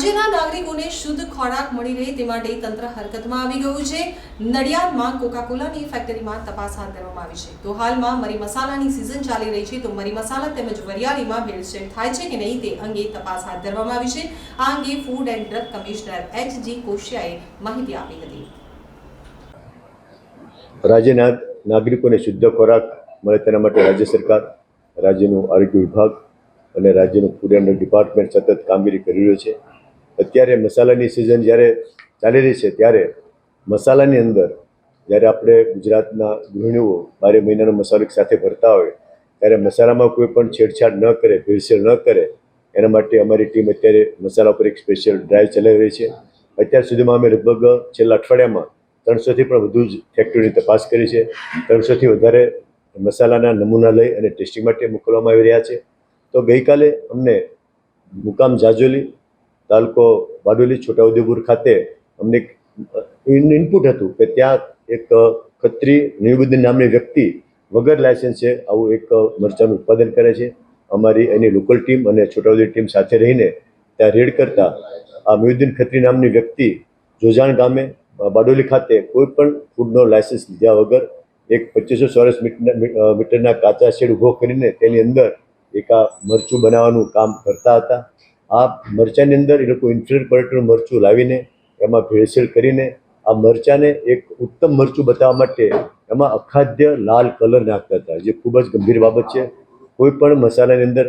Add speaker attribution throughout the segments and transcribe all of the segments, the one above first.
Speaker 1: રાજ્યના નાગરિકોને શુદ્ધ ખોરાક મળી રહે તે માટે તંત્ર હરકતમાં આવી ગયું છે. નડિયાદમાં કોકાકોલાની ફેક્ટરીમાં તપાસ હાથ ધરવામાં આવી છે. તો હાલમાં મરી મસાલાની સિઝન ચાલી રહી છે. તો મરી મસાલા તેમજ વરિયાળીમાં ભેળસેળ થાય છે કે નહીં તે અંગે તપાસ હાથ ધરવામાં આવી છે. આ અંગે food and drug commissioner H G કોશિયાએ માહિતી આપી હતી.
Speaker 2: રાજ્યના નાગરિકોને શુદ્ધ ખોરાક મળે તેના માટે રાજ્ય સરકાર, રાજ્યનું આરોગ્ય વિભાગ અને રાજ્યનું ફૂડ એન્ડ ડિપાર્ટમેન્ટ સતત કામગીરી કરી રહ્યું છે. અત્યારે મસાલાની સિઝન જ્યારે ચાલી રહી છે, ત્યારે મસાલાની અંદર જ્યારે આપણે ગુજરાતના ગૃહિણીઓ બારે મહિનાનો મસાલો એક સાથે ભરતા હોય, ત્યારે મસાલામાં કોઈ પણ છેડછાડ ન કરે, ભેળસેળ ન કરે, એના માટે અમારી ટીમ અત્યારે મસાલા પર એક સ્પેશિયલ ડ્રાઈવ ચલાવી રહી છે. અત્યાર સુધીમાં અમે લગભગ છેલ્લા અઠવાડિયામાં ત્રણસોથી પણ વધુ જ ફેક્ટરીની તપાસ કરી છે. ત્રણસોથી વધારે મસાલાના નમૂના લઈ અને ટેસ્ટિંગ માટે મોકલવામાં આવી રહ્યા છે. તો ગઈકાલે અમને મુકામ જાજોલી તાલુકો બારડોલી છોટાઉદેપુર ખાતે અમને ઇનપુટ હતું કે ત્યાં એક ખત્રી નિયુબુદ્દીન નામની વ્યક્તિ વગર લાયસન્સે આવું એક મરચાનું ઉત્પાદન કરે છે. અમારી એની લોકલ ટીમ અને છોટાઉદેપુર ટીમ સાથે રહીને ત્યાં રેડ કરતા આ મ્યુદ્દીન ખત્રી નામની વ્યક્તિ જોજાણ ગામે બારડોલી ખાતે કોઈ પણ ફૂડનો લાયસન્સ લીધા વગર એક પચીસો ચોરસ મીટરના કાચા શેડ ઊભો કરીને તેની અંદર એક આ મરચું બનાવવાનું કામ કરતા હતા. આ મરચાંની અંદર એ લોકો ઇન્ફ્રિયર ક્વોલિટીનું મરચું લાવીને એમાં ભેળસેળ કરીને આ મરચાંને એક ઉત્તમ મરચું બતાવવા માટે એમાં અખાદ્ય લાલ કલર નાખતા હતા, જે ખૂબ જ ગંભીર બાબત છે. કોઈ પણ મસાલાની અંદર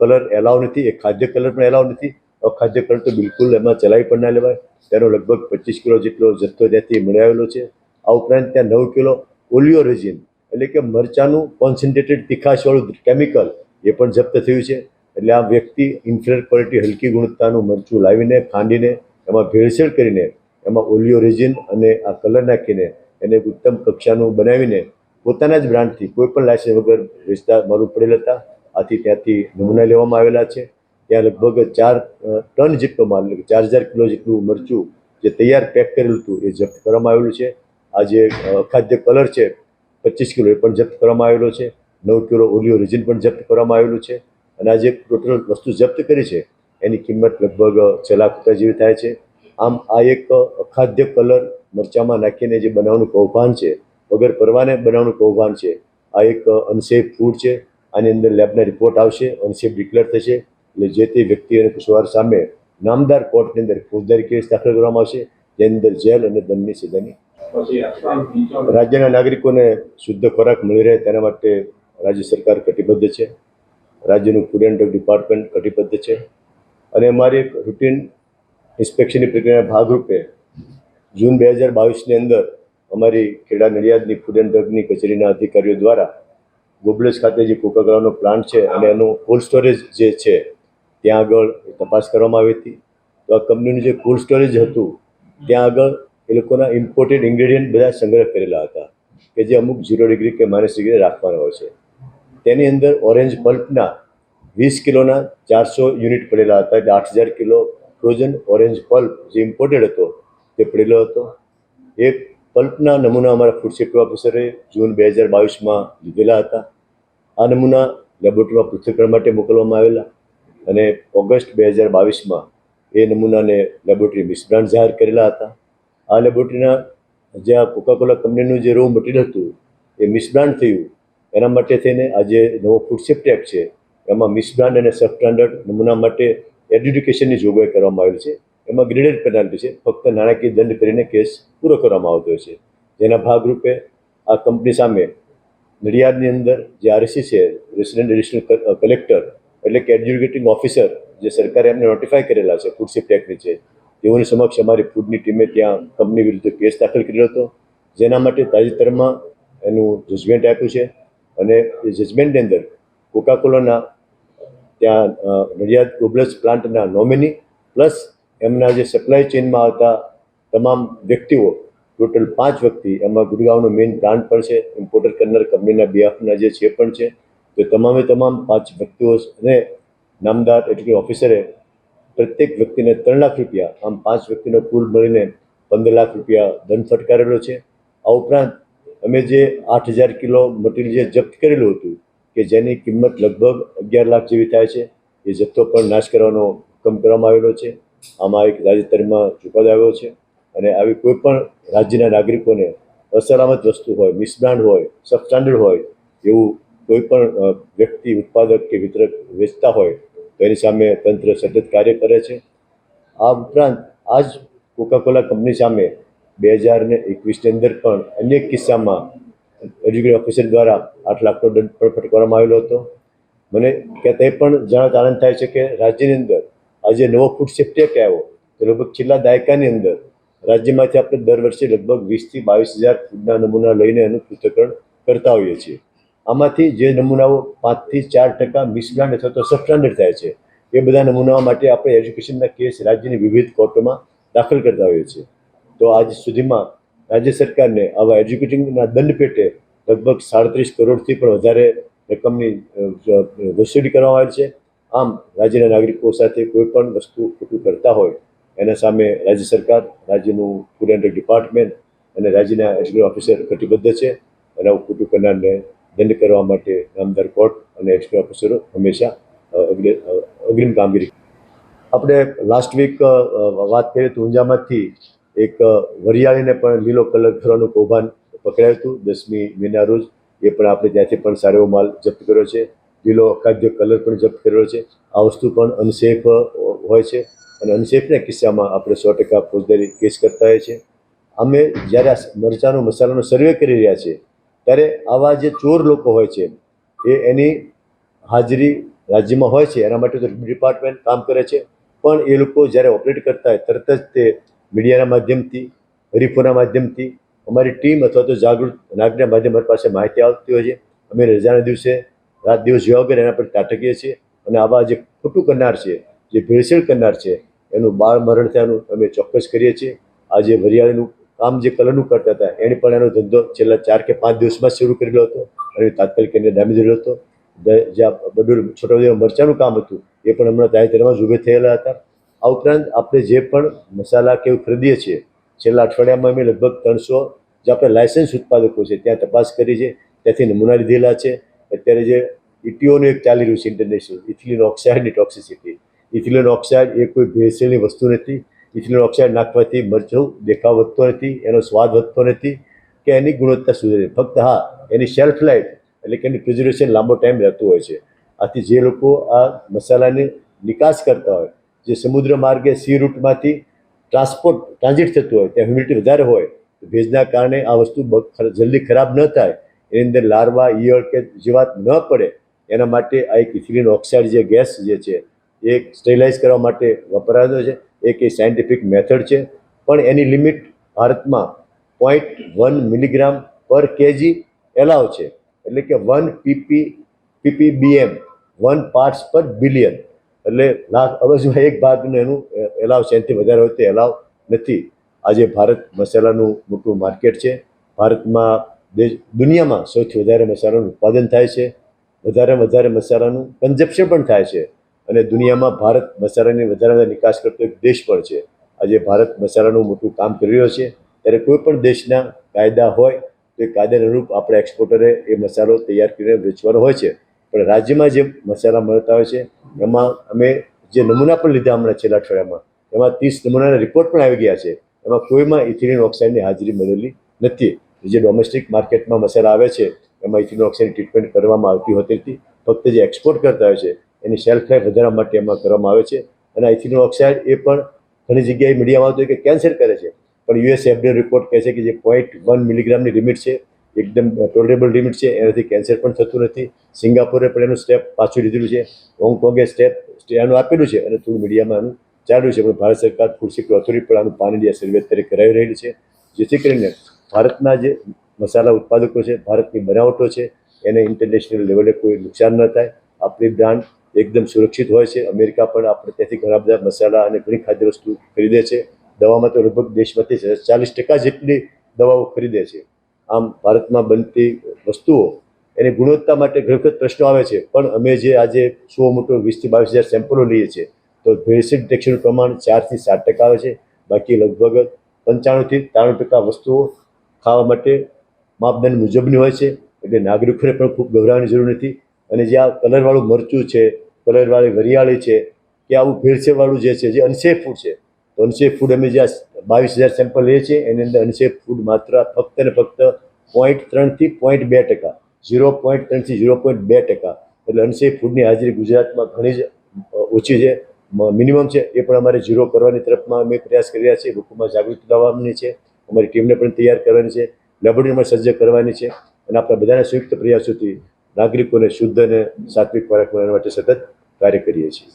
Speaker 2: કલર એલાવ નથી, એ ખાદ્ય કલર પણ એલાવ નથી. અખાદ્ય કલર તો બિલકુલ એમાં ચલાવી પણ ના લેવાય. તેનો લગભગ પચીસ કિલો જેટલો જથ્થો ત્યાંથી મળી આવેલો છે. આ ઉપરાંત ત્યાં નવ કિલો ઓલિયો રેઝિન, એટલે કે મરચાંનું કોન્સન્ટ્રેટેડ તીખાશવાળું કેમિકલ એ પણ જપ્ત થયું છે. એટલે આ વ્યક્તિ ઇન્ફ્રિયર ક્વોલિટી હલકી ગુણવત્તાનું મરચું લાવીને, ખાંડીને, એમાં ભેળસેળ કરીને, એમાં ઓલિયો રેજિન અને આ કલર નાખીને, એને ઉત્તમ કક્ષાનું બનાવીને પોતાના જ બ્રાન્ડથી કોઈ પણ લાયસન્સ વગર વેચતા મારું પડેલ હતા. આથી ત્યાંથી નમૂના લેવામાં આવેલા છે. ત્યાં લગભગ ચાર ટન જેટલો માલ ચાર હજાર કિલો જેટલું મરચું જે તૈયાર પેક કરેલું હતું એ જપ્ત કરવામાં આવેલું છે. આ જે અખાદ્ય કલર છે, પચીસ કિલો એ પણ જપ્ત કરવામાં આવેલો છે. નવ કિલો ઓલિયો રેઝિન પણ જપ્ત કરવામાં આવેલું છે. અને આ જે ટોટલ વસ્તુ જપ્ત કરી છે એની કિંમત લગભગ છ લાખ રૂપિયા જેવી થાય છે. આમ આ એક અખાદ્ય કલર મરચામાં નાખીને જે બનાવવાનું કૌભાંડ છે વગર પરવાને બનાવવાનું કૌભાંડ છે આ એક અનસેફ ફૂડ છે. આની અંદર લેબના રિપોર્ટ આવશે અનસેફ ડિક્લેર થશે. એટલે જે તે વ્યક્તિ અને કુશવાર સામે નામદાર કોર્ટની અંદર ફોજદારી કેસ દાખલ કરવામાં આવશે જેની અંદર જેલ અને દંડની સજાની રાજ્યના નાગરિકોને શુદ્ધ ખોરાક મળી રહે તેના માટે રાજ્ય સરકાર કટિબદ્ધ છે. રાજ્યનું ફૂડ એન્ડ ડ્રગ ડિપાર્ટમેન્ટ કટિબદ્ધ છે. અને અમારી એક રૂટીન ઇન્સ્પેક્શનની પ્રક્રિયાના ભાગરૂપે જૂન બે હજાર બાવીસની અંદર અમારી ખેડા નડિયાદની ફૂડ એન્ડ ડ્રગની કચેરીના અધિકારીઓ દ્વારા ગોબલેસ ખાતે જે કોકાકોલાનો પ્લાન્ટ છે અને એનું કોલ્ડ સ્ટોરેજ જે છે, ત્યાં આગળ તપાસ કરવામાં આવી હતી. તો આ કંપનીનું જે કોલ્ડ સ્ટોરેજ હતું, ત્યાં આગળ એ લોકોના ઇમ્પોર્ટેડ ઇન્ગ્રેડિયન્ટ બધા સંગ્રહ કરેલા હતા, કે જે અમુક ઝીરો ડિગ્રી કે માઇનસ ડિગ્રી રાખવાના હોય છે. તેની અંદર ઓરેન્જ પલ્પના વીસ કિલોના ચારસો યુનિટ પડેલા હતા. એટલે આઠ હજાર કિલો ફ્રોઝન ઓરેન્જ પલ્પ જે ઇમ્પોર્ટેડ હતો, તે પડેલો હતો. એક પલ્પના નમૂના અમારા ફૂડ સેફ્ટી ઓફિસરે જૂન બે હજાર બાવીસમાં લીધેલા હતા. આ નમૂના લેબોરેટરીમાં પૃથ્થકરણ માટે મોકલવામાં આવેલા અને ઓગસ્ટ બે હજાર બાવીસમાં એ નમૂનાને લેબોરેટરી મિસબ્રાન્ડ જાહેર કરેલા હતા. આ લેબોરેટરીના જે આ કોકાકોલા કંપનીનું જે રો મટીરિયલ હતું, એ મિસબ્રાન્ડ થયું. એના માટે થઈને આજે નવો ફૂડ સેફ્ટી એક્ટ છે. એમાં મિસબ્રાન્ડ અને સબસ્ટાન્ડર્ડ નમૂના માટે એડ્યુકેશનની જોગવાઈ કરવામાં આવેલી છે. એમાં ગ્રેડેડ પેનાલ્ટી છે. ફક્ત નાણાકીય દંડ કરીને કેસ પૂરો કરવામાં આવતો છે. જેના ભાગરૂપે આ કંપની સામે નડિયાદની અંદર જે આરસી છે રેસિડેન્ટ એડિશનલ કલેક્ટર એટલે કે એડ્યુકેટિંગ ઓફિસર જે સરકારે એમને નોટિફાય કરેલા છે ફૂડ સેફ્ટી એક્ટની છે તેઓની સમક્ષ અમારી ફૂડની ટીમે ત્યાં કંપની વિરુદ્ધ કેસ દાખલ કર્યો હતો. જેના માટે તાજેતરમાં એનું જજમેન્ટ આપ્યું છે. અને એ જજમેન્ટની અંદર કોકાકોલાના ત્યાં નડિયાદ ગોબલસ પ્લાન્ટના નોમિની પ્લસ એમના જે સપ્લાય ચેઇનમાં આવતા તમામ વ્યક્તિઓ, ટોટલ પાંચ વ્યક્તિ એમાં ગુડગાંવનો મેઇન પ્લાન્ટ પણ છે, ઇમ્પોર્ટર કરનાર કંપનીના બિહાફના જે છે પણ છે. તો તમામે તમામ પાંચ વ્યક્તિઓ અને નામદાર એટલે કે ઓફિસરે પ્રત્યેક વ્યક્તિને ત્રણ લાખ રૂપિયા, આમ પાંચ વ્યક્તિનો કુલ મળીને પંદર લાખ રૂપિયા દંડ ફટકારેલો છે. આ ઉપરાંત અમે જે આઠ હજાર કિલો મટીરિયલ જે જપ્ત કરેલું હતું, કે જેની કિંમત લગભગ અગિયાર લાખ જેવી થાય છે, એ જથ્થો પણ નાશ કરવાનો હુકમ કરવામાં આવેલો છે. આમાં એક તાજેતરમાં ચુકાદો આવ્યો છે અને આવી કોઈ પણ રાજ્યના નાગરિકોને અસલામત વસ્તુ હોય, મિસબ્રાન્ડ હોય, સબસ્ટાન્ડર્ડ હોય, એવું કોઈ પણ વ્યક્તિ, ઉત્પાદક કે વિતરક વેચતા હોય, તો એની સામે તંત્ર સતત કાર્ય કરે છે. આ ઉપરાંત આ જ કોકાકોલા કંપની સામે બે હજાર ને એકવીસની અંદર પણ અનેક કિસ્સામાં એજ્યુકેશન ઓફિસર દ્વારા આઠ લાખનો દંડ પણ ફટકારવામાં આવેલો હતો. મને કહેતા એ પણ જાણત આનંદ થાય છે કે રાજ્યની અંદર આજે નવો ફૂડ સેફ્ટી એક્ટ આવ્યો. તો લગભગ છેલ્લા દાયકાની અંદર રાજ્યમાંથી આપણે દર વર્ષે લગભગ વીસથી બાવીસ હજાર ફૂડના નમૂના લઈને એનું પૃથ્થકરણ કરતા હોઈએ છીએ. આમાંથી જે નમૂનાઓ પાંચથી ચાર ટકા મિસબ્રાન્ડ અથવા તો સબસ્ટાન્ડર્ડ થાય છે, એ બધા નમૂનાઓ માટે આપણે એજ્યુકેશનના કેસ રાજ્યની વિવિધ કોર્ટોમાં દાખલ કરતા હોઈએ છીએ. તો આજ સુધીમાં રાજ્ય સરકારને આવા એજ્યુકેટિંગના દંડ પેટે લગભગ સાડત્રીસ કરોડથી પણ વધારે રકમની વસૂલી કરવામાં આવે છે. આમ રાજ્યના નાગરિકો સાથે કોઈ પણ વસ્તુ ખોટું કરતા હોય, એના સામે રાજ્ય સરકાર, રાજ્યનું ફૂડ એન્ડ ડિપાર્ટમેન્ટ અને રાજ્યના એક્ઝિક્યુટિવ ઓફિસર કટિબદ્ધ છે. અને આવું ખોટું કરનારને દંડ કરવા માટે નામદાર કોર્ટ અને એક્ઝિક્યુટિવ ઓફિસરો હંમેશા અગ્રિમ કામગીરી આપણે લાસ્ટ વીક વાત કરીએ તો ઊંઝામાંથી એક વરિયાળીને પણ લીલો કલર કરવાનું કૌભાંડ પકડાયું હતું. દસમી મેના રોજ એ પણ આપણે ત્યાંથી પણ સારો એવો માલ જપ્ત કર્યો છે. લીલો અખાદ્ય કલર પણ જપ્ત કર્યો છે. આ વસ્તુ પણ અનસેફ હોય છે અને અનસેફના કિસ્સામાં આપણે સો ટકા ફોજદારી કેસ કરતા હોઈએ છીએ. અમે જ્યારે મરચાંનો મસાલાનો સર્વે કરી રહ્યા છીએ, ત્યારે આવા જે ચોર લોકો હોય છે, એ એની હાજરી રાજ્યમાં હોય છે. એના માટે તો ડિપાર્ટમેન્ટ કામ કરે છે. પણ એ લોકો જ્યારે ઓપરેટ કરતા હોય, તરત જ તે મીડિયાના માધ્યમથી, હરીફોના માધ્યમથી, અમારી ટીમ અથવા તો જાગૃત નાગરિકના માધ્યમ પાસે માહિતી આવતી હોય છે. અમે રજાના દિવસે રાત દિવસ જોયા વગર એના પર તાટકીએ છીએ અને આવા જે ખોટું કરનાર છે, જે ભેળસેળ કરનાર છે, એનું બાળ મરણ થયાનું અમે ચોક્કસ કરીએ છીએ. આજે વરિયાળીનું કામ જે કલરનું કરતા હતા, એણે પણ એનો ધંધો છેલ્લા ચાર કે પાંચ દિવસમાં શરૂ કરેલો હતો અને તાત્કાલિક એને ડામી દીધો હતો. જ્યાં બધું છોટા મરચાનું કામ હતું, એ પણ હમણાં તાજેતરમાં જ ઊભે થયેલા હતા. આ ઉપરાંત આપણે જે પણ મસાલા કે એવું ખરીદીએ છીએ, છેલ્લા અઠવાડિયામાં અમે લગભગ ત્રણસો જે આપણે લાયસન્સ ઉત્પાદકો છે, ત્યાં તપાસ કરી છે, ત્યાંથી નમૂના લીધેલા છે. અત્યારે જે ઇટીઓનું એક ચાલી રહ્યું છે ઇન્ટરનેશનલ ઇથિલિન ઓક્સાઇડની ટોક્સિસિટી ઇથિલિન ઓક્સાઇડ એ કોઈ ભેળસેળની વસ્તુ નથી. ઇથિલિન ઓક્સાઇડ નાખવાથી મરચું દેખાવ વધતો નથી, એનો સ્વાદ વધતો નથી કે એની ગુણવત્તા સુધરે ફક્ત હા, એની શેલ્ફ લાઈફ એટલે કે એની પ્રિઝર્વેશન લાંબો ટાઈમ રહેતું હોય છે. આથી જે લોકો આ મસાલાની નિકાસ કરતા હોય જે સમુદ્ર માર્ગે સી રૂટમાંથી ટ્રાન્સપોર્ટ ટ્રાન્ઝિટ થતું હોય, ત્યાં હ્યુમિડિટી વધારે હોય, તો ભેજના કારણે આ વસ્તુ જલ્દી ખરાબ ન થાય. એની અંદર લાર્વા, ઈયળ કે જીવાત ન પડે, એના માટે આ એક ઇથિલિન ઓક્સાઇડ જે ગેસ જે છે, એ સ્ટેરિલાઇઝ કરવા માટે વપરાતો છે. એક એ સાયન્ટિફિક મેથડ છે. પણ એની લિમિટ ભારતમાં point one milligram per KG allow છે. એટલે કે one P P P P B M one parts per billion એટલે લાખ અબજમાં એક ભાગનું એનું એલાવ એનાથી વધારે હોય તે એલાવ નથી. આજે ભારત મસાલાનું મોટું માર્કેટ છે. ભારતમાં દેશ, દુનિયામાં સૌથી વધારે મસાલાનું ઉત્પાદન થાય છે. વધારે વધારે મસાલાનું કન્ઝપ્શન પણ થાય છે. અને દુનિયામાં ભારત મસાલાની વધારે વધારે નિકાસ કરતો એક દેશ પણ છે. આજે ભારત મસાલાનું મોટું કામ કરી રહ્યો છે. ત્યારે કોઈ પણ દેશના કાયદા હોય, તો એ કાયદાને અનુરૂપ આપણે એક્સપોર્ટરે એ મસાલો તૈયાર કરીને વેચવાનો હોય છે. પણ રાજ્યમાં જે મસાલા મળતા હોય છે, એમાં અમે જે નમૂના પણ લીધા હમણાં છેલ્લા અઠવાડિયામાં, એમાં ત્રીસ નમૂનાના રિપોર્ટ પણ આવી ગયા છે. એમાં કોઈમાં ઇથિલિન ઓક્સાઇડની હાજરી મળેલી નથી. જે ડોમેસ્ટિક માર્કેટમાં મસાલા આવે છે, એમાં ઇથિલિન ઓક્સાઇડની ટ્રીટમેન્ટ કરવામાં આવતી હોતી નથી. ફક્ત જે એક્સપોર્ટ કરતા હોય છે, એની શેલ્ફ લાઈફ વધારવા માટે એમાં કરવામાં આવે છે. અને ઇથિલિન ઓક્સાઇડ એ પણ ઘણી જગ્યાએ મીડિયામાં આવતું કે કેન્સર કરે છે. પણ યુએસ એફડીએ રિપોર્ટ કહે છે કે જે પોઈન્ટ વન મિલીગ્રામની લિમિટ છે એકદમ ટોલરેબલ લિમિટ છે, એનાથી કેન્સર પણ થતું નથી. સિંગાપોરે પણ એનું સ્ટેપ પાછું લીધેલું છે. હોંગકોંગે સ્ટેપ એનું આપેલું છે અને થોડું મીડિયામાં આનું ચાલ્યું છે, પણ ભારત સરકાર ફૂડ સિક્યુર ઓથોરિટી પણ આનું પાન ઇન્ડિયા સર્વે અત્યારે કરાવી રહેલી છે. જેથી કરીને ભારતના જે મસાલા ઉત્પાદકો છે, ભારતની બનાવટો છે, એને ઇન્ટરનેશનલ લેવલે કોઈ નુકસાન ન થાય. આપણી બ્રાન્ડ એકદમ સુરક્ષિત હોય છે. અમેરિકા પણ આપણે ત્યાંથી ઘણા બધા મસાલા અને ઘણી ખાદ્ય વસ્તુ ખરીદે છે. દવામાં તો લગભગ દેશમાંથી ચાલીસ ટકા જેટલી દવાઓ ખરીદે છે. આમ ભારતમાં બનતી વસ્તુઓ, એની ગુણવત્તા માટે ઘણી વખત પ્રશ્નો આવે છે. પણ અમે જે આજે સો મોટો વીસથી બાવીસ હજાર સેમ્પલો લઈએ છીએ, તો ભેળસેળ ડિટેક્શનનું પ્રમાણ ચારથી સાત ટકા આવે છે. બાકી લગભગ પંચાણુંથી ત્રાણું ટકા વસ્તુઓ ખાવા માટે માપદંડ મુજબની હોય છે. એટલે નાગરિકોને પણ ખૂબ ગભરાવાની જરૂર નથી. અને જે આ કલરવાળું મરચું છે, કલરવાળી વરિયાળી છે, કે આવું ભેળસેળવાળું જે છે, જે અનસેફ ફૂડ છે તો અનસેફ ફૂડ અમે જ્યાં બાવીસ હજાર સેમ્પલ લઈએ છીએ, એની અંદર અનસેફ ફૂડ માત્ર ફક્ત ને ફક્ત પોઈન્ટ ત્રણથી પોઈન્ટ બે ટકા ઝીરો પોઈન્ટ ત્રણથી ઝીરો પોઈન્ટ બે ટકા. એટલે અનસેફ ફૂડની હાજરી ગુજરાતમાં ઘણી જ ઓછી છે મિનિમમ છે, એ પણ અમારે ઝીરો કરવાની તરફમાં અમે પ્રયાસ કરી રહ્યા છીએ, લોકોમાં જાગૃતિ લાવવાની છે, અમારી ટીમને પણ તૈયાર કરવાની છે લેબોરેટરીમાં સજ્જ કરવાની છે, અને આપણા બધાના સંયુક્ત પ્રયાસોથી નાગરિકોને શુદ્ધ અને સાત્વિક ખોરાક મળવા માટે સતત કાર્ય કરીએ છીએ.